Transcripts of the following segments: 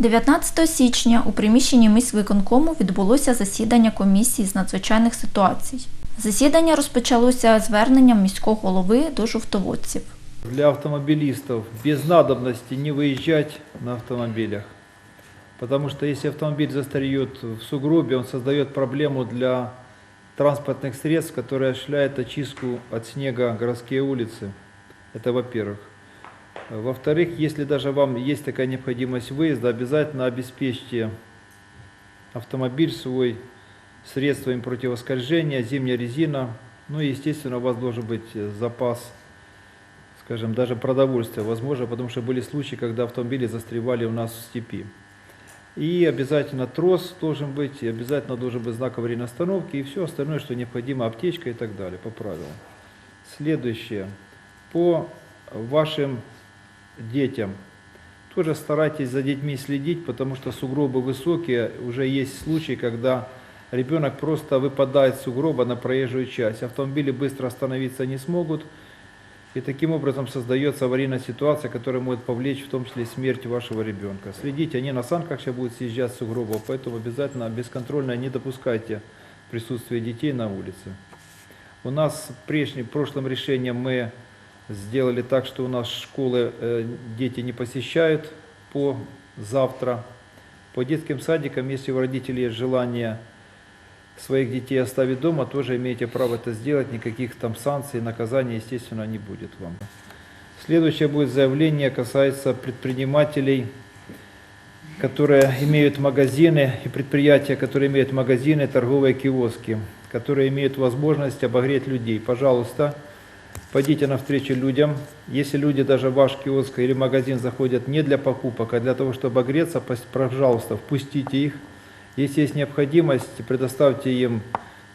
19 січня у приміщенні міськвиконкому відбулося засідання комісії з надзвичайних ситуацій. Засідання розпочалося зверненням міського голови до жовтоводців. Для автомобилистов без надобности не выезжать на автомобилях. Потому что если автомобиль застареет в сугробе, он создает проблему для транспортных средств, которые осуществляют очистку от снега городские улицы. Это во-первых. Во-вторых, если даже вам есть такая необходимость выезда, обязательно обеспечьте автомобиль свой средствами противоскольжения, зимняя резина. Ну и, естественно, у вас должен быть запас скажем, даже продовольствия, возможно, потому что были случаи, когда автомобили застревали у нас в степи. И обязательно трос должен быть, и обязательно должен быть знак аварийной остановки, и все остальное, что необходимо, аптечка и так далее, по правилам. Следующее. По вашим детям. Тоже старайтесь за детьми следить, потому что сугробы высокие. Уже есть случаи, когда ребенок просто выпадает с сугроба на проезжую часть. Автомобили быстро остановиться не смогут. И таким образом создается аварийная ситуация, которая может повлечь в том числе смерть вашего ребенка. Следите, они на санках сейчас будут съезжать с сугробов, поэтому обязательно бесконтрольно не допускайте присутствия детей на улице. У нас прежним, прошлым решением мы сделали так, что у нас школы э, дети не посещают по завтра. По детским садикам, если у родителей есть желание своих детей оставить дома, тоже имеете право это сделать, никаких там санкций, наказаний, естественно, не будет вам. Следующее будет заявление, касается предпринимателей, которые имеют магазины и предприятия, которые имеют магазины, торговые киоски, которые имеют возможность обогреть людей. Пожалуйста, пойдите навстречу людям. Если люди даже в ваш киоск или магазин заходят не для покупок, а для того, чтобы обогреться, пос- пожалуйста, впустите их. Если есть необходимость, предоставьте им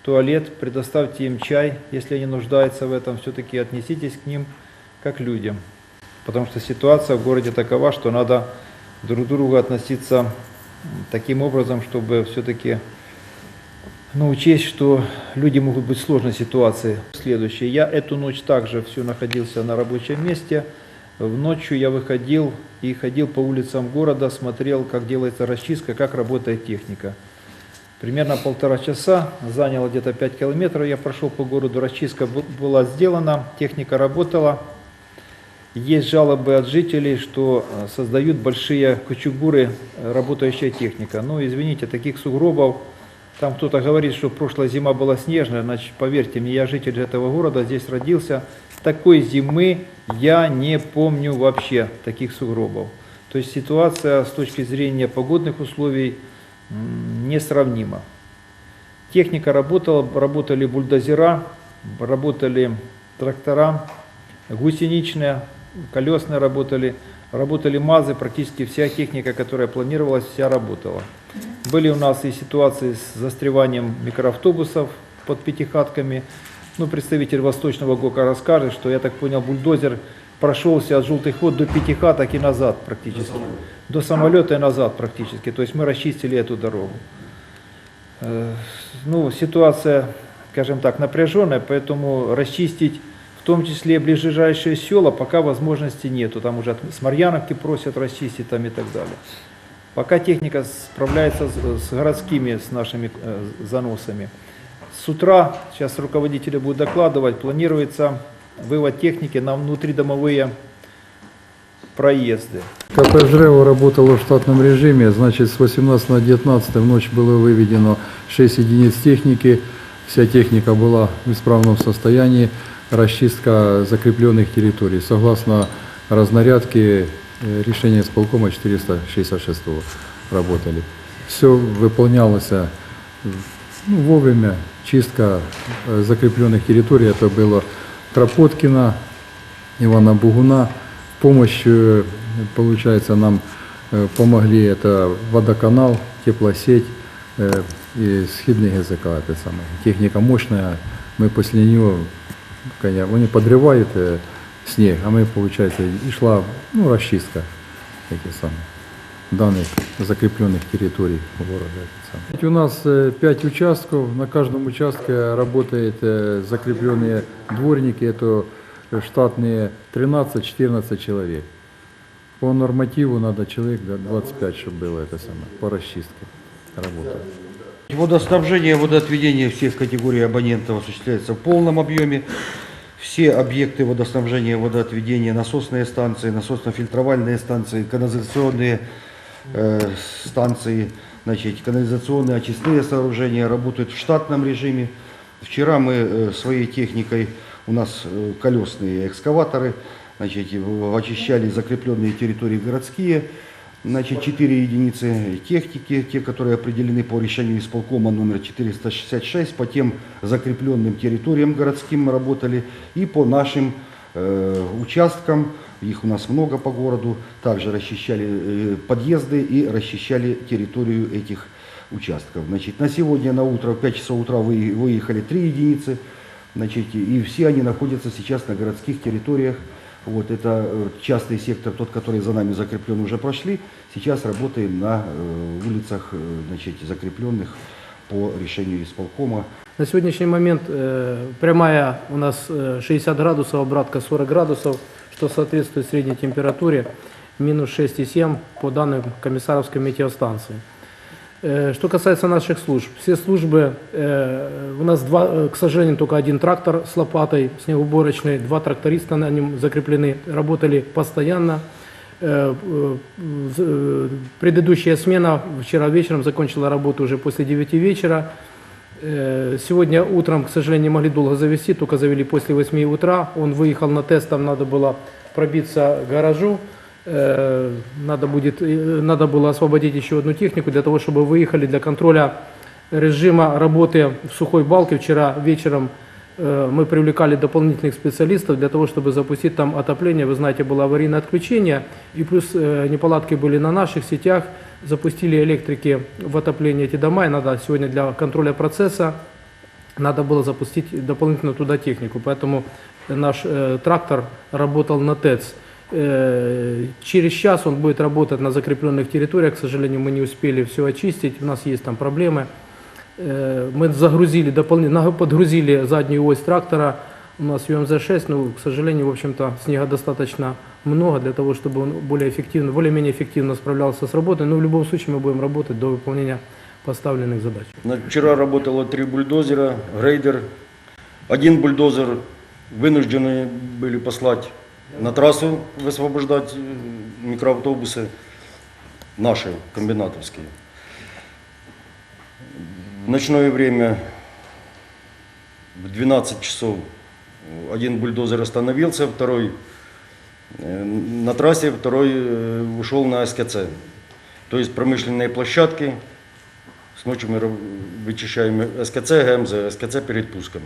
туалет, предоставьте им чай, если они нуждаются в этом, все-таки отнеситесь к ним как людям. Потому что ситуация в городе такова, что надо друг к другу относиться таким образом, чтобы все-таки ну, учесть, что люди могут быть в сложной ситуации. Следующее. Я эту ночь также все находился на рабочем месте. В ночью я выходил и ходил по улицам города, смотрел, как делается расчистка, как работает техника. Примерно полтора часа, заняло где-то 5 километров, я прошел по городу, расчистка была сделана, техника работала. Есть жалобы от жителей, что э, создают большие кучугуры э, работающая техника. Ну, извините, таких сугробов, там кто-то говорит, что прошлая зима была снежная, значит, поверьте мне, я житель этого города, здесь родился, такой зимы я не помню вообще таких сугробов. То есть ситуация с точки зрения погодных условий несравнима. Техника работала, работали бульдозера, работали трактора, гусеничные, колесные работали, работали МАЗы, практически вся техника, которая планировалась, вся работала. Были у нас и ситуации с застреванием микроавтобусов под пятихатками. Ну, представитель Восточного ГОКа расскажет, что, я так понял, бульдозер прошелся от желтых ход до пятихаток и назад практически. До самолета и назад практически. То есть мы расчистили эту дорогу. Э, Ну, ситуация, скажем так, напряженная, поэтому расчистить в том числе ближайшие села пока возможности нету. Там уже от- с Марьяновки просят расчистить там и так далее. Пока техника справляется с, городскими, с нашими э, заносами. С утра, сейчас руководители будут докладывать, планируется вывод техники на внутридомовые проезды. КП «Жрево» работало в штатном режиме, значит, с 18 на 19 в ночь было выведено 6 единиц техники, вся техника была в исправном состоянии, расчистка закрепленных территорий. Согласно разнарядке э, решения исполкома 466 работали. Все выполнялось э, ну, вовремя, чистка э, закрепленных территорий, это было Кропоткина, Ивана Бугуна. В помощь, э, получается, нам э, помогли это водоканал, теплосеть э, и східний ГЗК. Это самое. Техника мощная. Мы после нее, конечно, они подрывают э, снег, а мы, получается, и шла ну, расчистка таких самых данных закрепленных территорий города. У нас э, пять участков, на каждом участке работают э, закрепленные дворники, это штатные 13-14 человек. По нормативу надо человек да, 25, чтобы было это самое, по расчистке работы. Водоснабжение, водоотведение всех категорий абонентов осуществляется в полном объеме. Все объекты водоснабжения, водоотведения, насосные станции, насосно-фильтровальные станции, канализационные э, станции, значит, канализационные очистные сооружения работают в штатном режиме. Вчера мы э, своей техникой, у нас э, колесные экскаваторы, значит, очищали закрепленные территории городские, Значит, 4 единицы техники, те, которые определены по решению исполкома номер 466, по тем закрепленным территориям городским мы работали и по нашим э, участкам, их у нас много по городу, также расчищали э, подъезды и расчищали территорию этих участков. Значит, на сегодня на утро, в 5 часов утра вы- выехали 3 единицы, значит, и все они находятся сейчас на городских территориях. Вот это э, частный сектор, тот, который за нами закреплен, уже прошли. Сейчас работаем на э, улицах, э, значит, закрепленных по решению исполкома. На сегодняшний момент прямая у нас э, 60 градусов, обратка 40 градусов, что соответствует средней температуре минус 6,7 по данным комиссаровской метеостанции. Э, Что касается наших служб, все службы, э, у нас, два, э, к сожалению, только один трактор с лопатой снегоуборочной, два тракториста на нем закреплены, работали постоянно. Предыдущая смена вчера вечером закончила работу уже после 9 вечера. Сегодня утром, к сожалению, не могли долго завести, только завели после 8 утра. Он выехал на тест, там надо было пробиться к гаражу. Э, Надо, будет, э, надо было освободить еще одну технику для того, чтобы выехали для контроля режима работы в сухой балке. Вчера вечером э, мы привлекали дополнительных специалистов для того, чтобы запустить там отопление. Вы знаете, было аварийное отключение, и плюс неполадки были на наших сетях. Запустили электрики в отопление эти дома, и надо сегодня для контроля процесса надо было запустить дополнительно туда технику. Поэтому наш трактор работал на ТЭЦ. Э, через час он будет работать на закрепленных территориях. К сожалению, мы не успели все очистить. У нас есть там проблемы. Э, мы загрузили дополнительно, подгрузили заднюю ось трактора. У нас ЮМЗ-6, но, к сожалению, в общем-то, снега достаточно много для того, чтобы он более эффективно, более-менее эффективно справлялся с работой. Но в любом случае мы будем работать до выполнения поставленных задач. Вчера работало три бульдозера, грейдер. Один бульдозер вынуждены были послать на трассу высвобождать э, микроавтобусы наши, комбинатовские. В ночное время в 12 часов один бульдозер остановился, второй э, на трассе, второй э, ушел на СКЦ. То есть промышленные площадки, с ночью мы ра- вычищаем СКЦ, ГМЗ, СКЦ перед пуском.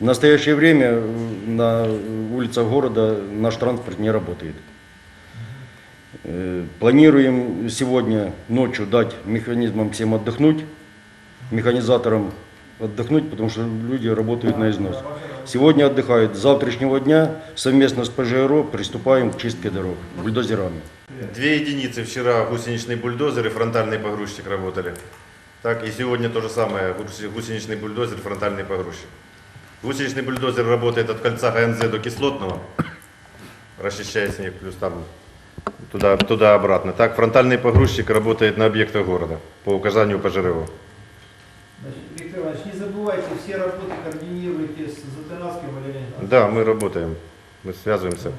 В настоящее время на улицах города наш транспорт не работает. Э, Планируем сегодня ночью дать механизмам всем отдохнуть, механизаторам отдохнуть, потому что люди работают на износ. Сегодня отдыхают. С завтрашнего дня совместно с ПЖРО приступаем к чистке дорог бульдозерами. Две единицы вчера гусеничный бульдозер и фронтальный погрузчик работали. Так, и сегодня то же самое, гусеничный бульдозер, фронтальный погрузчик. Гусеничный бульдозер работает от кольца ГНЗ до Кислотного, расчищая снег, плюс там туда, туда обратно. Так, фронтальный погрузчик работает на объектах города по указанию ПЖРО. Значит, Виктор Иванович, не забывайте, все работы координируйте с Затынавским Валерием Николаевичем. Да, мы работаем, мы связываемся.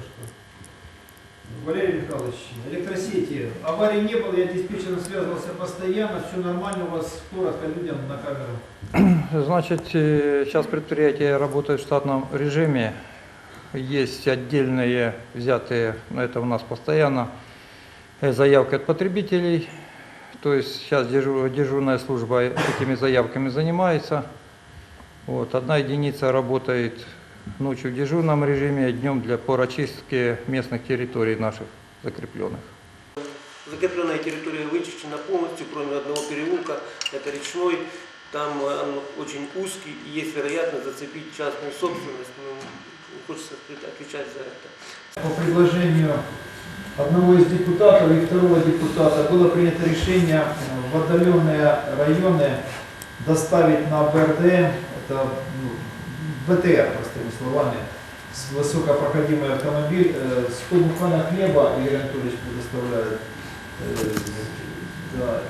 Валерий Михайлович, электросети. Аварий не было, я диспетчером связывался постоянно, все нормально у вас, коротко людям на камеру. Значит, э, сейчас предприятие работает в штатном режиме. Есть отдельные взятые, но это у нас постоянно, э, заявки от потребителей. То есть сейчас дежур- дежурная служба этими заявками занимается. Вот, одна единица работает ночью в дежурном режиме, днем для по очистке местных территорий наших закрепленных. Закрепленная территория вычищена полностью, кроме одного переулка, это речной. Там э, он очень узкий и есть вероятность зацепить частную собственность. Ну, не хочется отвечать за это. По предложению одного из депутатов и второго депутата было принято решение э, в отдаленные районы доставить на БРДМ, это ну, БТР, простыми словами, высокопроходимый автомобиль, э, 100 буквально хлеба Игорь Анатольевич предоставляет э, да,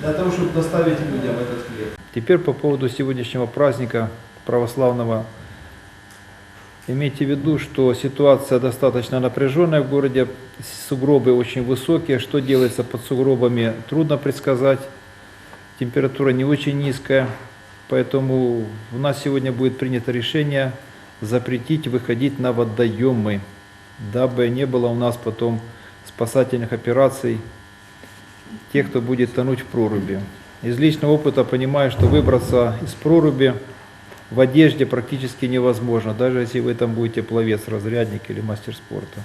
для того, чтобы доставить людям этот хлеб. Теперь по поводу сегодняшнего праздника православного. Имейте в виду, что ситуация достаточно напряженная в городе, сугробы очень высокие, что делается под сугробами трудно предсказать, температура не очень низкая, поэтому у нас сегодня будет принято решение запретить выходить на водоемы, дабы не было у нас потом спасательных операций тех, кто будет тонуть в проруби. Из личного опыта понимаю, что выбраться из проруби в одежде практически невозможно, даже если вы там будете пловец, разрядник или мастер спорта.